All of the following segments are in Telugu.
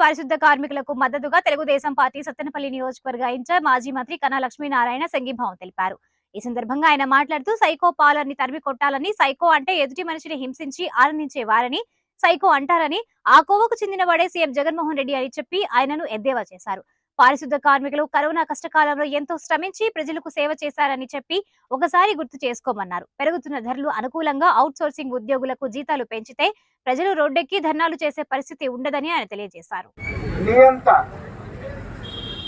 పారిశుద్ధ కార్మికులకు మద్దతుగా తెలుగుదేశం పార్టీ సత్తెనపల్లి నియోజకవర్గ ఇన్ఛార్జ్ మాజీ మంత్రి కన్నా లక్ష్మీనారాయణ సంఘీభావం తెలిపారు. ఈ సందర్భంగా ఆయన మాట్లాడుతూ సైకో పాలర్ని తరిమి కొట్టాలని సైకో అంటే ఎదుటి మనిషిని హింసించి ఆనందించే వారని సైకో అంటారని ఆ కోవకు చెందిన వాడే సీఎం జగన్మోహన్ రెడ్డి అని చెప్పి ఆయనను ఎద్దేవా చేశారు. పారిశుద్ధ కార్మికులు కరోనా కష్టకాలంలో ఎంతో శ్రమించి ప్రజలకు సేవ చేశారని చెప్పి ఒకసారి గుర్తు చేసుకోమన్నారు. పెరుగుతున్న ధరలు అనుకూలంగా అవుట్ సోర్సింగ్ ఉద్యోగులకు జీతాలు పెంచితే ప్రజలు రోడ్డెక్కి ధర్నాలు చేసే పరిస్థితి ఉండదని ఆయన తెలియజేశారు.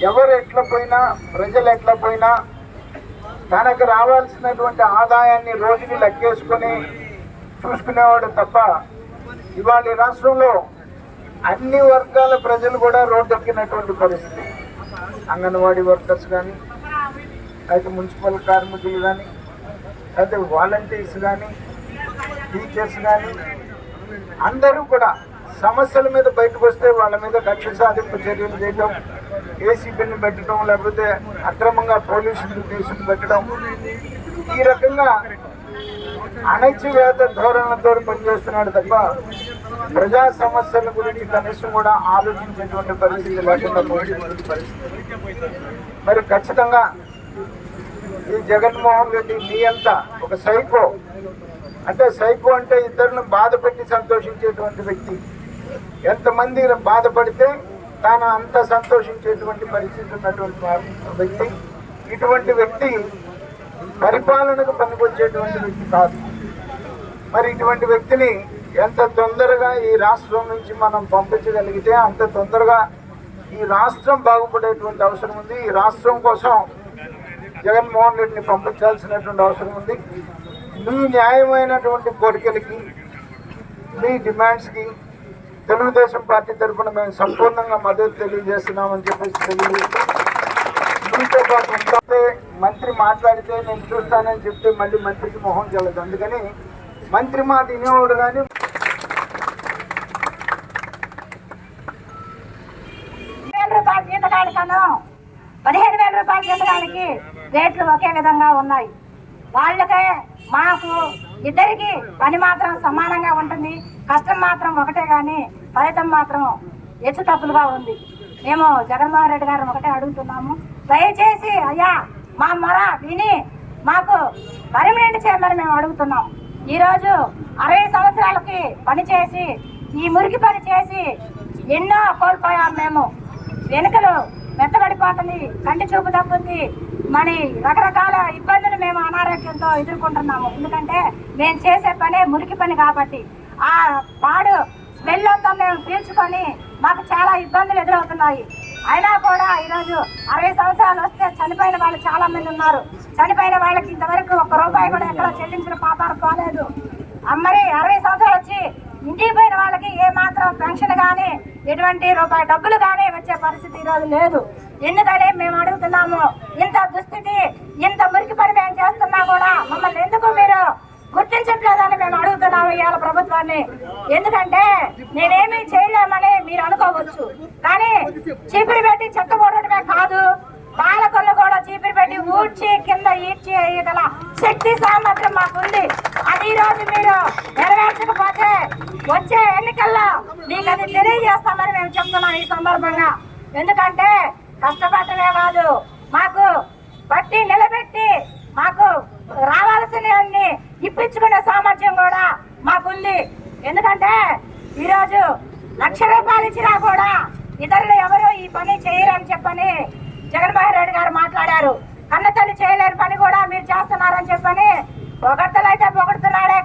ఎవరు ఎట్ల పోయినా ప్రజలు ఎట్ల పోయినా తనకు రావాల్సినటువంటి ఆదాయాన్ని రోజుని లెక్కేసుకొని చూసుకునేవాడు తప్ప ఇవాళ రాష్ట్రంలో అన్ని వర్గాల ప్రజలు కూడా రోడ్డు రోడ్డెక్కినటువంటి పరిస్థితి. అంగన్వాడీ వర్కర్స్ కానీ అయితే మున్సిపల్ కార్మికులు కానీ అయితే వాలంటీర్స్ కానీ టీచర్స్ కానీ అందరూ కూడా సమస్యల మీద బయటకు వస్తే వాళ్ళ మీద కక్ష సాధింపు చర్యలు చేయడం ఏసీబీని పెట్టడం లేకపోతే అక్రమంగా పోలీసులు తీసుకుని పెట్టడం ఈ రకంగా అణచివేత ధోరణులతో పనిచేస్తున్నాడు తప్ప ప్రజా సమస్యల గురించి కనీసం కూడా ఆలోచించేటువంటి పరిస్థితి లేకుండా పరిస్థితి మరి ఖచ్చితంగా ఈ జగన్మోహన్ రెడ్డి మీ అంతా ఒక సైకో. అంటే సైకో అంటే ఇద్దరిని బాధ పెట్టి సంతోషించేటువంటి వ్యక్తి. ఎంతమంది బాధపడితే తాను అంత సంతోషించేటువంటి పరిస్థితి ఉన్నటువంటి వ్యక్తి. ఇటువంటి వ్యక్తి పరిపాలనకు పనికొచ్చేటువంటి వ్యక్తి కాదు. మరి ఇటువంటి వ్యక్తిని ఎంత తొందరగా ఈ రాష్ట్రం నుంచి మనం పంపించగలిగితే అంత తొందరగా ఈ రాష్ట్రం బాగుపడేటువంటి అవసరం ఉంది. ఈ రాష్ట్రం కోసం జగన్మోహన్ రెడ్డిని పంపించాల్సినటువంటి అవసరం ఉంది. మీ న్యాయమైనటువంటి కోరికలకి మీ డిమాండ్స్కి తెలుగుదేశం పార్టీ తరఫున మేము సంపూర్ణంగా మద్దతు తెలియజేస్తున్నామని చెప్పేసి తెలియజేస్తాం మీతో పాటు ఉంటే మంత్రి మాట్లాడితే నేను చూస్తానని చెప్తే మళ్ళీ మంత్రికి మొహం చెల్లదు అందుకని మంత్రి మాట వినేవాడు కానీ వేల రూపాయల జీతకానికను పదిహేను వేల రూపాయలు జీతకానికి రేట్లు ఒకే విధంగా ఉన్నాయి. వాళ్ళకే మాకు ఇద్దరికి పని మాత్రం సమానంగా ఉంటుంది. కష్టం మాత్రం ఒకటే కానీ ఫలితం మాత్రం హెచ్చు తప్పులుగా ఉంది. మేము జగన్మోహన్ రెడ్డి గారు ఒకటే అడుగుతున్నాము. దయచేసి అయ్యా మా మొర విని మాకు పర్మనెంట్ చేయమని మేము అడుగుతున్నాం. ఈరోజు అరవై సంవత్సరాలకి పని చేసి ఈ మురికి పని చేసి ఎన్నో కోల్పోయాం మేము. వెనుకలు మెత్తబడిపోతుంది కంటి చూపు తప్పుంది మరి రకరకాల ఇబ్బందులు మేము అనారోగ్యంతో ఎదుర్కొంటున్నాము. ఎందుకంటే మేము చేసే పనే మురికి పని కాబట్టి. ఆ పాడు స్మెల్ అంతా మేము పీల్చుకొని మాకు చాలా ఇబ్బందులు ఎదురవుతున్నాయి. అయినా కూడా ఈరోజు అరవై సంవత్సరాలు వస్తే చనిపోయిన వాళ్ళు చాలా మంది ఉన్నారు. చనిపోయిన వాళ్ళకి ఇంతవరకు ఒక్క రూపాయి కూడా ఎక్కడ చెల్లించిన పాపాలు పోలేదు. మరి అరవై సంవత్సరాలు వచ్చి ఇంటికి పోయిన వాళ్ళకి ఏ మాత్రం పెన్షన్ కానీ ఎటువంటి రూపాయి డబ్బులు కానీ వచ్చే పరిస్థితి ఈరోజు లేదు. ఎందుకని మేము అడుగుతున్నాము. ఇంత దుస్థితి ఇంత మురికి పని మేము చేస్తున్నా కూడా మమ్మల్ని ఎందుకు మీరు గుర్తించట్లేదని మేము అడుగుతున్నాము ఇవాళ ప్రభుత్వాన్ని. ఎందుకంటే నేనేమీ చేయలేమని మీరు అనుకోవచ్చు. కానీ చీపురు పెట్టి చెత్త కొట్టడమే కాదు పాలకొల్లు కూడా చీపురు పెట్టి ఊడ్చి కింద ఈడ్చి అయ్యగల శక్తి సామర్థ్యం మాకుంది. అది ఈరోజు రోజు మీరు నెరవేర్చకపోతే వచ్చే ఎన్నికల్లో మీకు అది తెలియజేస్తామని మేము చెప్తున్నాం ఈ సందర్భంగా. ఎందుకంటే కష్టపడటమే కాదు మాకు బట్టి నిలబెట్టి మాకు రావాల్సినవన్నీ ఇప్పించుకునే సామర్థ్యం కూడా మాకుంది. ఎందుకంటే ఈరోజు లక్ష రూపాయలు ఇచ్చినా కూడా ఇతరులు ఎవరు ఈ పని చేయరని చెప్పని జగన్మోహన్ రెడ్డి గారు మాట్లాడారు. కన్నతల్లి చేయలేని పని కూడా మీరు చేస్తున్నారని చెప్పని పొగడ్తలు అయితే పొగడుతున్నాడే.